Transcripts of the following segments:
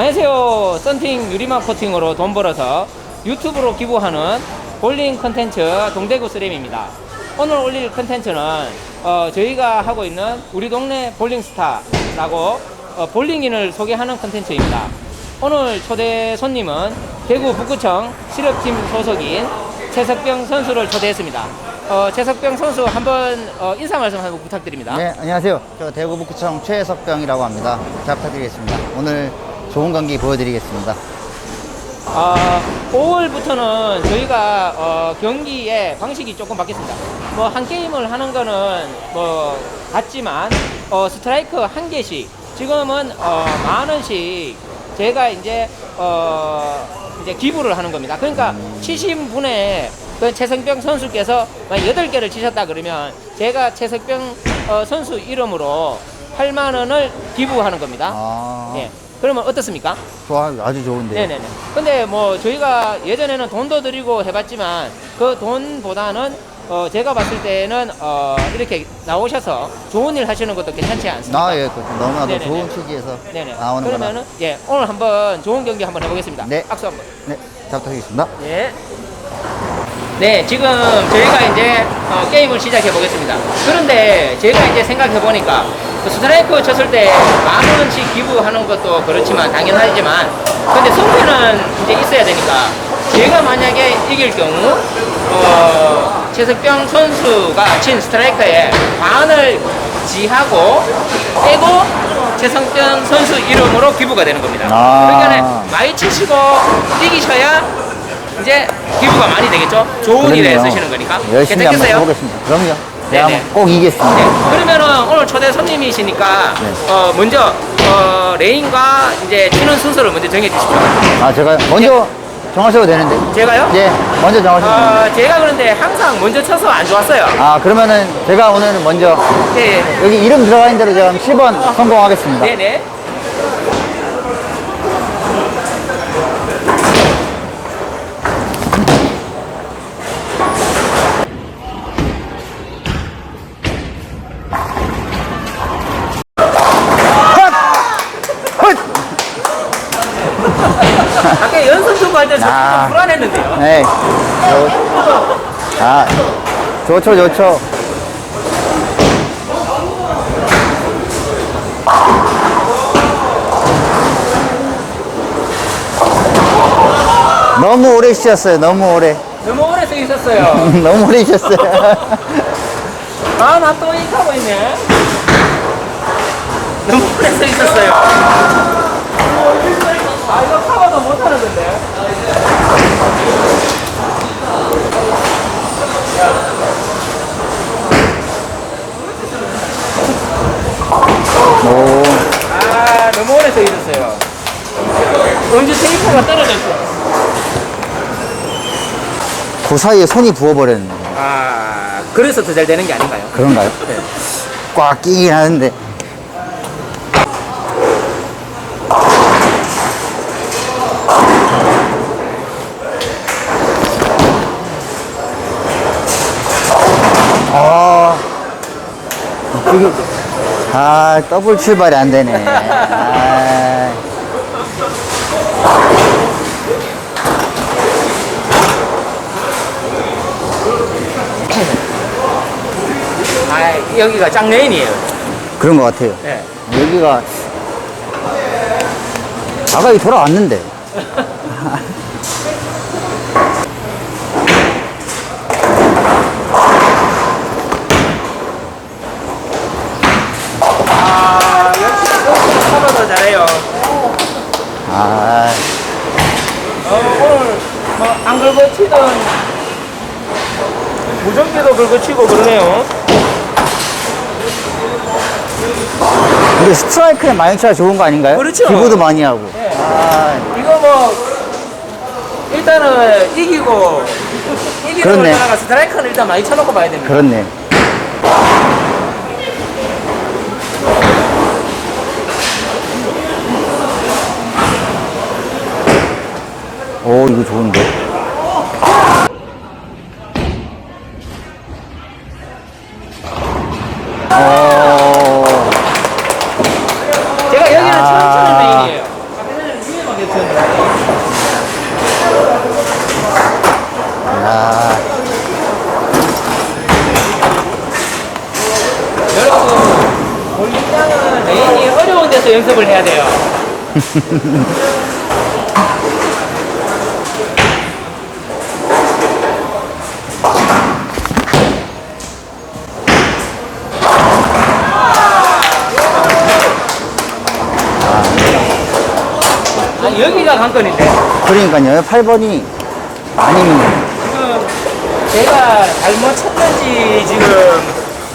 안녕하세요. 썬팅 유리막 코팅으로 돈 벌어서 유튜브로 기부하는 볼링 컨텐츠 동대구 스램입니다. 오늘 올릴 컨텐츠는 어, 저희가 하고 있는 우리 동네 볼링스타라고 어, 볼링인을 소개하는 컨텐츠입니다. 오늘 초대 손님은 대구 북구청 실업팀 소속인 최석병 선수를 초대했습니다. 어, 최석병 선수 한번 어, 인사 말씀 한번 부탁드립니다. 네, 안녕하세요. 저 대구 북구청 최석병이라고 합니다. 잘 부탁드리겠습니다. 오늘 좋은 경기 보여드리겠습니다. 아, 5월부터는 저희가 어, 경기의 방식이 조금 바뀌었습니다. 뭐 한 게임을 하는 거는 뭐 같지만 어, 스트라이크 한 개씩 지금은 어, 만 원씩 제가 이제 어, 이제 기부를 하는 겁니다. 그러니까 치신 분의 그 최성병 선수께서 만약 8개를 치셨다 그러면 제가 최석병 어, 선수 이름으로 8만 원을 기부하는 겁니다. 아, 예. 그러면 어떻습니까? 좋아, 아주 좋은데. 네네네. 근데 뭐 저희가 예전에는 돈도 드리고 해봤지만 그 돈보다는 어 제가 봤을 때는 어 이렇게 나오셔서 좋은 일 하시는 것도 괜찮지 않습니까? 아, 예, 그 너무나도 네네네. 좋은 취지에서 네네. 나오는 거라. 그러면은 예 오늘 한번 좋은 경기 한번 해보겠습니다. 네. 악수 한번. 네, 잘 부탁드리겠습니다. 예. 네, 지금 저희가 이제 어, 게임을 시작해 보겠습니다. 그런데 제가 이제 생각해 보니까 그 스트라이크 쳤을 때 만 원씩 기부하는 것도 그렇지만 당연하지만 근데 승패는 이제 있어야 되니까 제가 만약에 이길 경우 어, 최석병 선수가 친 스트라이크에 반을 지하고 빼고 최성병 선수 이름으로 기부가 되는 겁니다. 아. 그러니까 많이 치시고 이기셔야 이제 기부가 많이 되겠죠? 좋은 일에 그럼요. 쓰시는 거니까. 열심히 한번? 해보겠습니다. 그럼요. 네네. 네, 한번 꼭 이기겠습니다. 네. 그러면은 오늘 초대 손님이시니까 네. 어 먼저 어 레인과 이제 치는 순서를 먼저 정해 주십시오. 아, 제가 먼저 정하셔도 되는데. 제가요? 네, 먼저 정하셔도 됩니다. 어 제가 그런데 항상 먼저 쳐서 안 좋았어요. 아, 그러면은 제가 오늘은 먼저 네. 여기 이름 들어가 있는 대로 제가 7번 성공하겠습니다. 네 네. 헛! 아까 좀 아. 불안했는데요. 네. 좋- 아, 좋죠, 좋죠. 너무 오래 쉬셨어요, 너무 오래. 너무 오래 서 있었어요. 너무 오래 쉬셨어요. 아, 나또 이기고 있네. 너무 오래 서 있었어요. 아, 이거 커버도 못 하는 건데. 오, 아, 너무 오래 서 있었어요. 음주 테이프가 떨어졌어. 그 사이에 손이 부어버렸네. 아, 그래서 더 잘 되는 게 아닌가요? 그런가요? 네. 꽉 끼긴 하는데. 아, 더블 출발이 안 되네. 아, 아, 여기가 짱레인이에요. 그런 것 같아요. 네. 여기가, 아까 이 돌아왔는데. 아, 역시 역시 커버도 잘해요. 아, 어, 오늘 뭐안 긁어치던 무전기도 긁어치고 그러네요. 근데 스트라이크는 많이 쳐야 좋은 거 아닌가요? 그렇죠. 기부도 많이 하고. 네. 아, 이거 뭐 일단은 이기고 이기는 걸 그렇네. 떠나가 스트라이크는 일단 많이 쳐놓고 봐야 됩니다. 그렇네. 오, 이거 좋은데. 어... 제가 여기는 아. 천천히 메인이에요. 카페는 위에만 계세요. 여러분, 볼링장은 메인이 어려운 데서 연습을 해야 돼요. 아, 여기가 관건인데. 그러니까요. 8번이 아니면 지금 제가 잘못 쳤는지 지금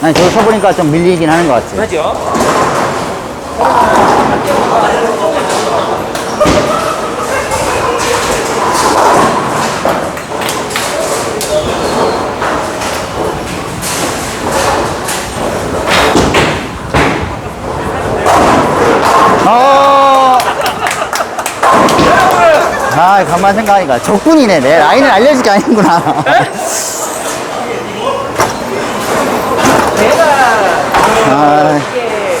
아니 저 서보니까 좀 밀리긴 하는 것 같아요. 하죠? 어. 아, 가만 생각하니까 적군이네. 내 라인을 알려줄 게 아니구나. 제가 아, 이게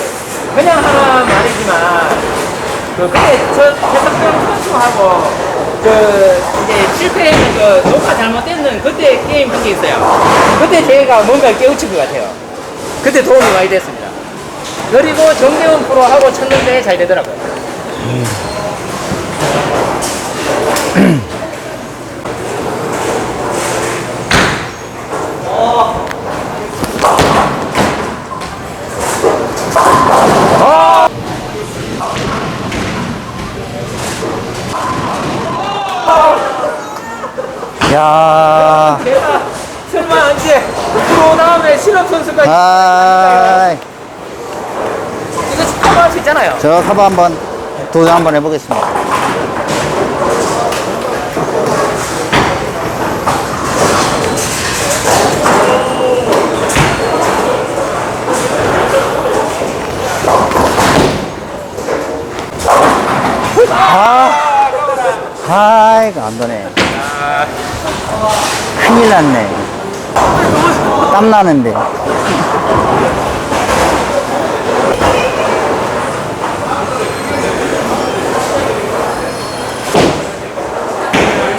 그냥 하나 말이지만 그 그때 저 해석병 선수하고 그 이제 실패했는 그 녹화 잘못됐는 그때 게임 한 게 있어요. 그때 제가 뭔가 깨우친 것 같아요. 그때 도움이 많이 됐습니다. 그리고 정대원 프로하고 쳤는데 잘 되더라고요. 야. 제가 설마 이제 프로 다음에 실업 선수가 아, 이거 스타할 수 있잖아요. 저 커버 한번 도전 한번 해보겠습니다. 아, 아, 이거 안 되네. 큰일 났네. 땀 나는데.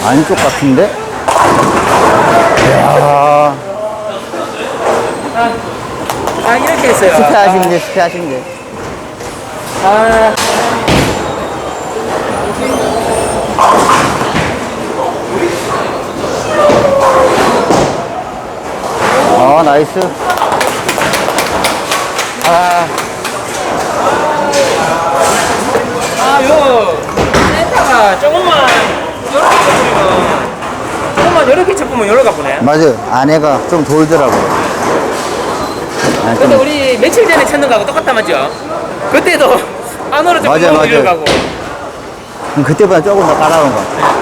안쪽 같은데? 이야, 아, 아 이렇게 했어요. 스페 하시면 돼, 스페 하시면 돼. 아, 어, 나이스. 아, 아, 요 센터가 조금만 이렇게 쳐보면 조금만 이렇게 쳐보면 여기가 보네. 맞아, 안에가 좀 돌더라고요. 아, 좀- 근데 우리 며칠 전에 쳤는 거하고 똑같다 맞죠? 그때도 안으로 맞아요, 맞아요. 이러가고. 음, 그때보다 조금 더 까다로운 것 같아.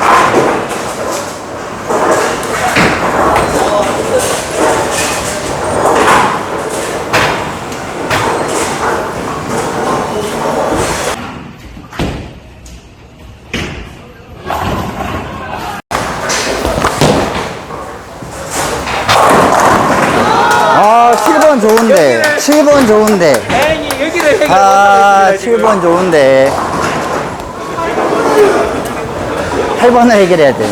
아, 7번 좋은데. 7번 좋은데. 다행히 여기를 해결 아, 못하고 있습니다, 7번 좋은데. 8번을 해결해야 돼.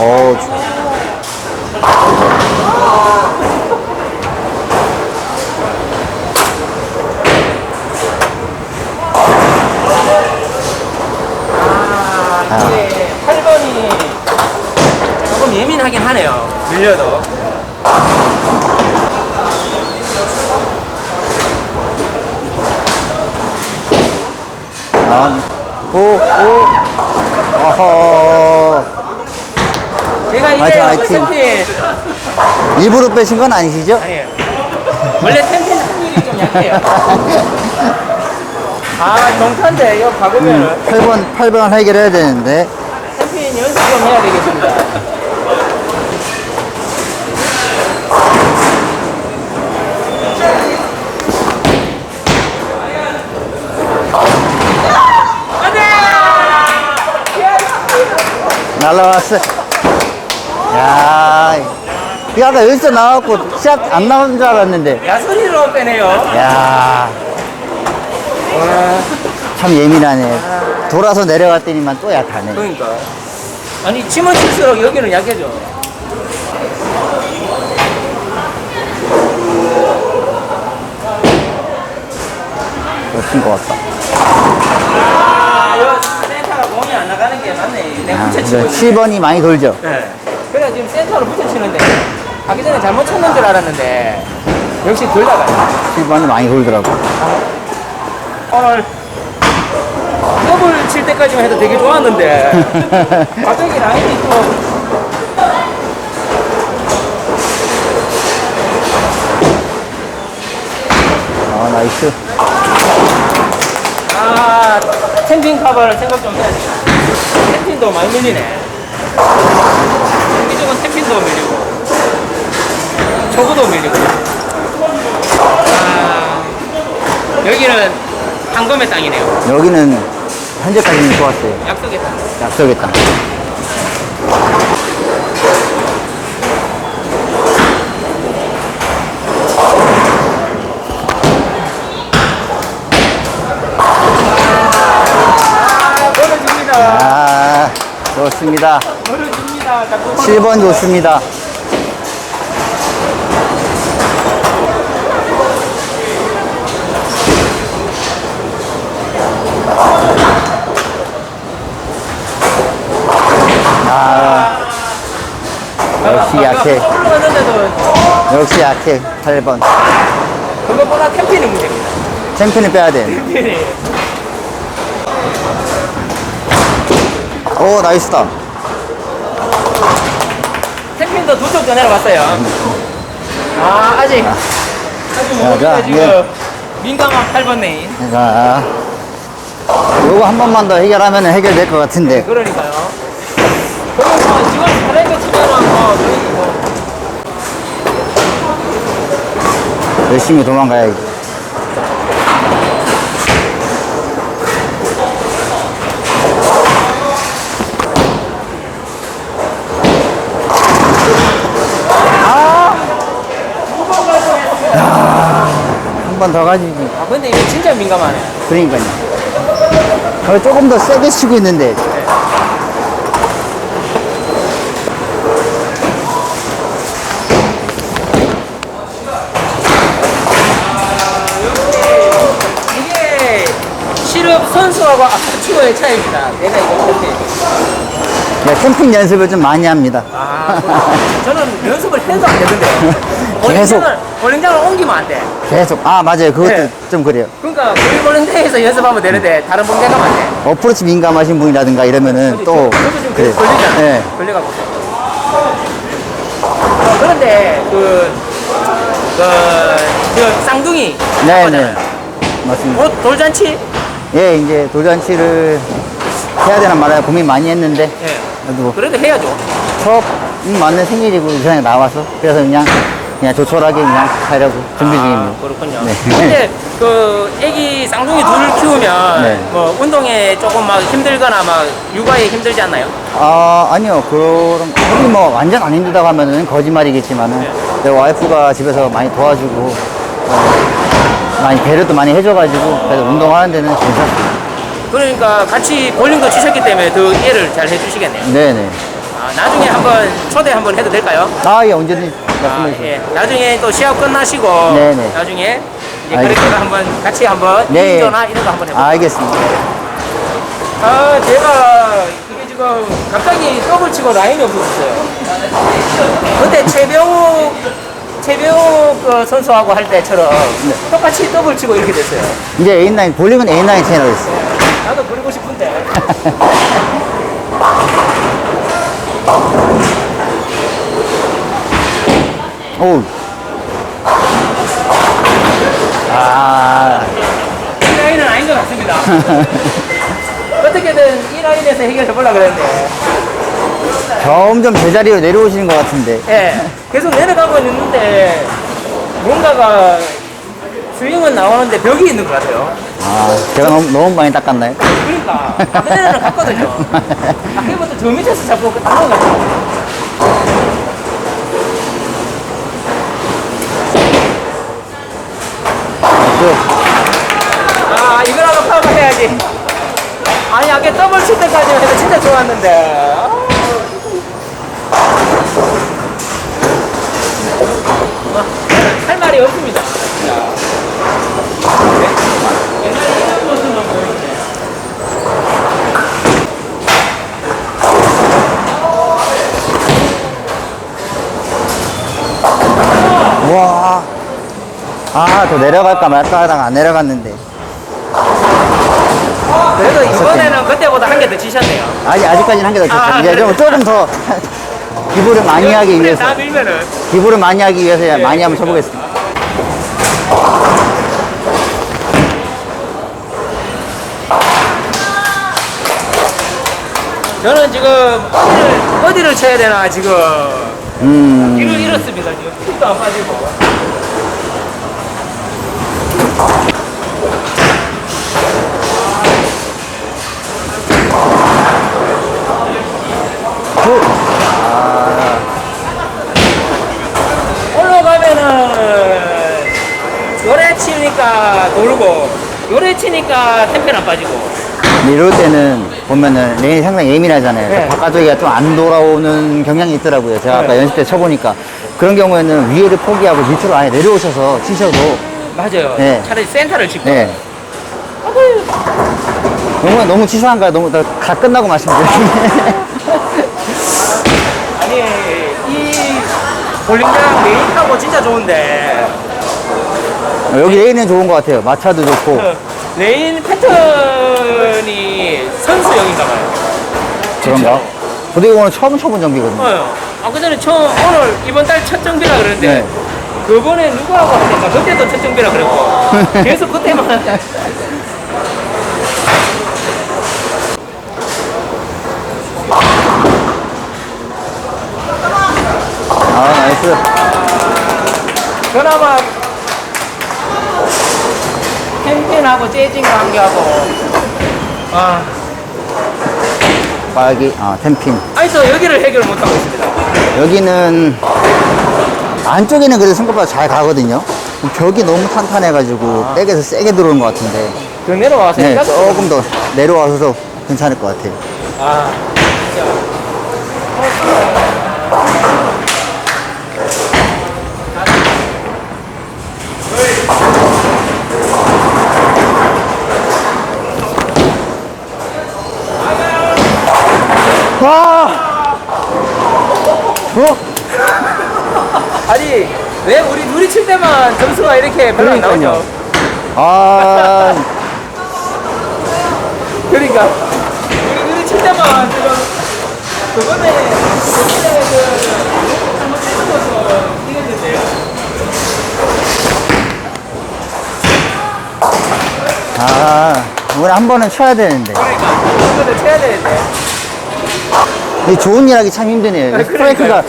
어. 아, 이게 8번이 조금 예민 하긴 하네요. 밀려도. 아, 오, 오. 어허. 제가 이게 화이팅, 화이팅. 템핀 일부러 빼신 건 아니시죠? 아니에요. 원래 템핀 확률이 좀 약해요. 아, 정탄데 이거 박으면은 8번, 8번 해결해야 되는데. 템핀 연습 좀 해야 되겠습니다. 날라왔어. 야, 이 아까 여기서 나왔고 시합 안 나온 줄 알았는데. 야, 소리로 빼네요. 야, 참 예민하네. 돌아서 내려갔더니만 또 약하네. 그러니까. 아니 치면 칠수록 여기는 약해져. 멋진 것 같다. 아, 여 센터가 공이 안 맞네. 내가 아, 있는데. 7번이 많이 돌죠. 네. 그래 지금 센터로 붙여치는데 가기 전에 잘못 쳤는 줄 알았는데 역시 덜 나가요. 7번이 많이 돌더라고. 오늘 더블 칠 때까지만 해도 되게 좋았는데 갑자기 라인이 또 아, 나이스. 아, 텐딩 커버를 생각 좀 해야지. 텐핀도 많이 밀리네. 이쪽은 텐핀도 밀리고, 초구도 밀리고. 아, 여기는 황금의 땅이네요. 여기는 현재까지는 좋았어요. 약속의 땅. 약속의 땅. 아, 멀어집니다. 아, 좋습니다. 멀어집니다. 자꾸 7번 좋습니다. 아, 역시 약해. 역시 약해. 8번. 그것보다 텐핀이 문제입니다. 챔피언을 빼야 돼. 오, 나이스다. 텐핀도 두쪽더 내려갔어요. 아, 아직. 아직 자, 못 자, 지금 예. 민감한 8번 레인. 자, 요거 한 번만 더 해결하면 해결될 것 같은데. 그러니까요. 그리고 뭐 지금 사례가 치면은 뭐 거의 뭐 열심히 도망가야지. 한 번 더 가지지. 아 근데 이게 진짜 민감하네. 그러니까요. 저 조금 더 세게 치고 있는데. 이게 실업 선수하고 아마추어의 차이입니다. 내가 이거 이렇게. 네, 캠핑 연습을 좀 많이 합니다. 아, 저는 연습을 해도 안 되던데. 계속. 볼링장을, 볼링장을 옮기면 안 돼. 계속. 아, 맞아요. 그것도 네. 좀 그래요. 그러니까 우리 볼링장에서 연습하면 되는데 다른 볼링장 가면 안 돼. 어프로치 민감하신 분이라든가 이러면은 또. 저도 지금 그래. 계속 걸리잖아. 네. 걸려갖고. 어, 그런데 그, 그, 그 쌍둥이. 네, 거잖아요. 네. 맞습니다. 곧 돌잔치? 예, 이제 돌잔치를 해야 되나 말아야 고민 많이 했는데. 예. 그래도 그래도 해야죠. 첫 음, 맞는 생일이고 이상하게 나와서 그래서 그냥 그냥 조촐하게 그냥 하려고 준비 아, 중입니다. 그렇군요. 네. 근데 그 애기 쌍둥이 둘을 키우면 네. 뭐 운동에 조금 막 힘들거나 막 육아에 힘들지 않나요? 아 아니요 그런 거의 뭐 완전 안 힘들다고 하면은 거짓말이겠지만은 네. 내 와이프가 집에서 많이 도와주고 어, 많이 배려도 많이 해줘가지고 그래서 운동하는 데는 괜찮습니다. 그러니까 같이 볼링도 치셨기 때문에 더 이해를 잘 해주시겠네요. 네네. 아, 나중에 한번 초대 한번 해도 될까요? 아 예 언제든 아, 말씀해 주세요. 예. 나중에 또 시합 끝나시고 네네. 나중에 이제 알겠습니다. 그렇게 한번 같이 한번 네. 인조나 이런 거 한번 해볼게요. 알겠습니다. 아, 제가 이게 지금 갑자기 더블 치고 라인이 없어졌어요. 그때 최병욱, 최병욱 그 선수하고 할 때처럼 네. 똑같이 더블 치고 이렇게 됐어요. 이제 A9 볼링은 A9 채널이었어요. 나도 그러고 싶은데. 오. 아. 이 라인은 아닌 것 같습니다. 어떻게든 이 라인에서 해결해 보려고 그랬는데. 점점 제자리로 내려오시는 것 같은데. 예. 계속 내려가고 있는데 뭔가가 스윙은 나오는데 벽이 있는 것 같아요. 아, 제가 너무, 너무 많이 닦았나요? 그러니까 아까 전에는 갔거든요. 아까부터 저 밑에서 자꾸 그 당한 것 같아요. 네. 아 이거라도 파악을 해야지. 아니 아까 더블 칠 때까지 해서 진짜 좋았는데. 아. 할 말이 없습니다. 아, 더 내려갈까 말까 하다가 안 내려갔는데. 그래도 이번에는 그때보다 한 개 더 치셨네요. 아직, 아직까지는 한 개 더 쳤어요. 아, 이제 좀. 조금 더 기부를 많이 하기 위해서. 다 밀면은. 기부를 많이 하기 위해서 예, 많이 한번 그렇죠. 쳐보겠습니다. 저는 지금 어디를, 어디를 쳐야 되나 지금 음. 길을 잃었습니다. 지금 안 빠지고. 후. 올라가면은 요래 치니까 돌고 요래 치니까 템pen 안 빠지고 이럴 때는 보면은 레인이 상당히 예민하잖아요. 네. 바깥쪽이가 좀 안 돌아오는 경향이 있더라고요. 제가 아까 네. 연습 때 쳐보니까. 그런 경우에는 위에를 포기하고 밑으로 아예 내려오셔서 치셔도, 맞아요. 네. 차라리 센터를 치고 네. 너무, 너무 치사한가요? 너무, 다, 다 끝나고 말씀드리는데. 아니 이 볼링장 메인하고 진짜 좋은데 여기 레인은 좋은 것 같아요. 마차도 좋고. 그 레인 패턴이 선수형인가 봐요. 그런가? 이거는 처음 쳐본 경기거든요. 어, 아까 전에 처음 오늘 이번 달 첫 정비라 그러는데 네. 그번에 누구하고 하니까 그때도 첫 정비라 그랬고. 계속 그때만 아, 나이스. 그나마 캠핑하고 재징과 관계하고. 아. 빨기, 아, 템핀. 아직도 여기를 해결 못하고 있습니다. 여기는 안쪽에는 그래도 생각보다 잘 가거든요. 벽이 너무 탄탄해가지고 백에서 세게 들어오는 것 같은데. 그 내려와서 네, 조금 더 내려와서 괜찮을 것 같아요. 아 진짜 와! 어? 아니 왜 우리 때만 점수가 이렇게 별로 안 그러니까요. 나오죠? 아, 그러니까 우리 둘이 칠 때만 지금 그 이겼는데요. 아, 이걸 한 번은 쳐야 되는데. 그러니까 이거를 쳐야 되는데. 이 좋은 일 하기 참 힘드네요. 아, 스트라이크가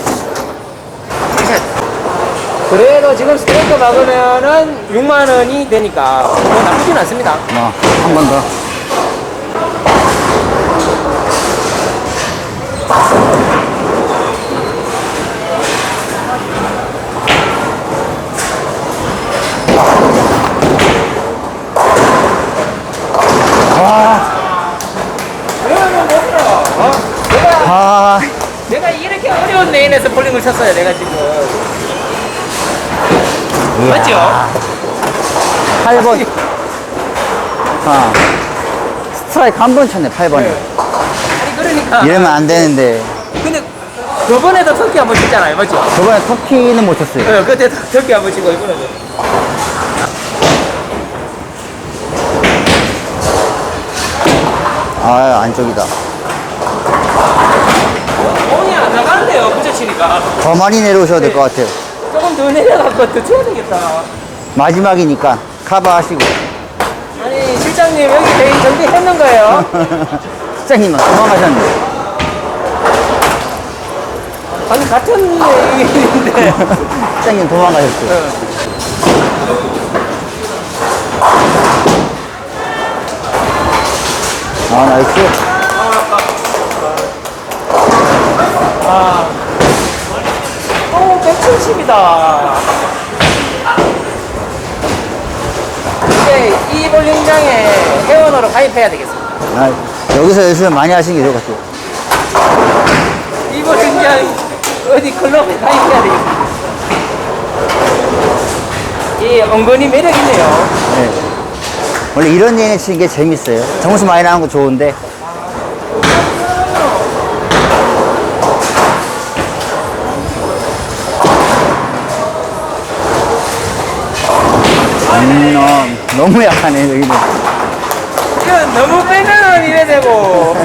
그래도 지금 스트레이트 막으면은 6만 원이 되니까 뭐 나쁘진 않습니다. 어, 한번 더. 그러면? 어? 내가 아, 내가 이렇게 어려운 레인에서 볼링을 쳤어요. 내가 지금. 맞죠? 8번. 아, 스트라이크 한 번 쳤네, 8번에. 네. 아니 그러니까. 이러면 안 되는데. 근데 저번에도 터키 한번 쳤잖아요. 맞죠? 저번에 터키는 못 쳤어요. 네, 그때 터키 한번 치고 이번에도. 아, 안쪽이다. 공이 안 나가는데요. 부딪 치니까. 더 많이 내려오셔야 될 것 같아요. 조금 더 내려갖고 더 쳐야 되겠다. 마지막이니까 커버하시고. 아니 실장님 여기 레인 정비했는 거예요? 실장님은 도망가셨네. 아니 같은 레인인데. 실장님 도망가셨어요. 아, 나이스. 아. 오, 170이다. 이제 이 볼링장에 회원으로 가입해야 되겠습니다. 아, 여기서 연습을 많이 하시는 게 좋을 것 같아요. 이 볼링장 어디 클럽에 가입해야 되겠습니다. 이 은근히 매력 있네요. 네. 원래 이런 얘기 치는 게 재밌어요. 점수 많이 나는 거 좋은데. 음, 어, 너무 약하네, 여기는. 너무 빼면은 이래 되고.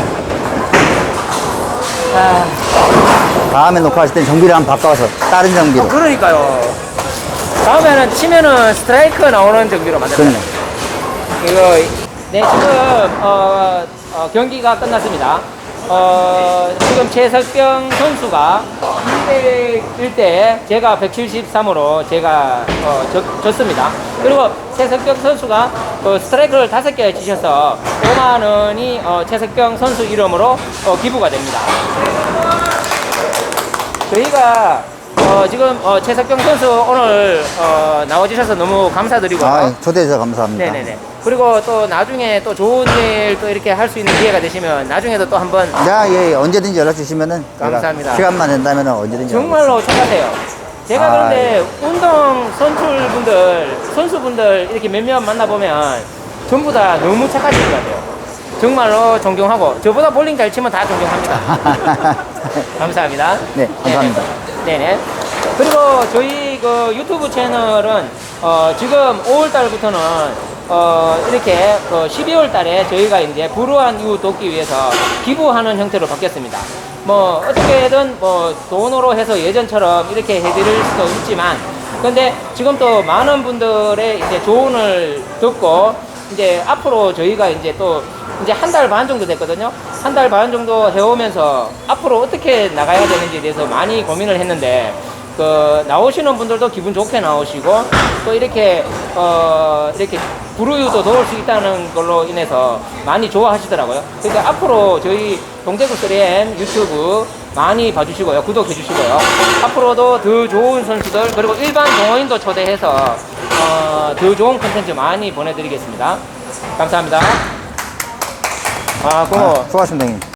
아, 다음에 녹화하실 땐 전기를 한번 바꿔서 다른 전기로. 그러니까요. 다음에는 치면은 스트라이크 나오는 정비로 만들어요. 그렇네. 이거 네 지금 어, 어, 경기가 끝났습니다. 어, 지금 최석병 선수가 1대 1대 제가 173으로 제가 어, 졌, 졌습니다. 그리고 최석병 선수가 어, 스트라이크를 다섯 개 치셔서 5만 원이 어, 최석병 선수 이름으로 어, 기부가 됩니다. 저희가 어, 지금 어, 최석병 선수 오늘 어, 나와주셔서 너무 감사드리고요. 아, 초대해주셔서 감사합니다. 네네네. 그리고 또 나중에 또 좋은 일 또 이렇게 할 수 있는 기회가 되시면 나중에도 또 한번 야, 예, 언제든지 연락 주시면은. 제가 감사합니다. 시간만 된다면 언제든지. 정말로 착하세요. 제가 아, 그런데 운동 선출분들, 선수분들 이렇게 몇몇 만나보면 전부 다 너무 착하신 것 같아요. 정말로 존경하고 저보다 볼링 잘 치면 다 존경합니다. 감사합니다. 네, 감사합니다. 네네. 네네. 그리고 저희 그 유튜브 채널은 어, 지금 5월 달부터는 어, 이렇게 그 12월 달에 저희가 이제 불우한 이웃 돕기 위해서 기부하는 형태로 바뀌었습니다. 뭐 어떻게든 뭐 돈으로 해서 예전처럼 이렇게 해드릴 수도 있지만 근데 지금 또 많은 분들의 이제 조언을 듣고 이제 앞으로 저희가 이제 또 이제 한 달 반 정도 됐거든요. 한 달 반 정도 해오면서 앞으로 어떻게 나가야 되는지에 대해서 많이 고민을 했는데 그 나오시는 분들도 기분 좋게 나오시고 또 이렇게 어 이렇게 불우유도 도울 수 있다는 걸로 인해서 많이 좋아하시더라고요. 그러니까 앞으로 저희 동대구 3M 유튜브 많이 봐주시고요. 구독해 주시고요. 앞으로도 더 좋은 선수들 그리고 일반 동호인도 초대해서 어, 더 좋은 콘텐츠 많이 보내드리겠습니다. 감사합니다. 아, 고마워. 아, 수고하셨습니다, 형님.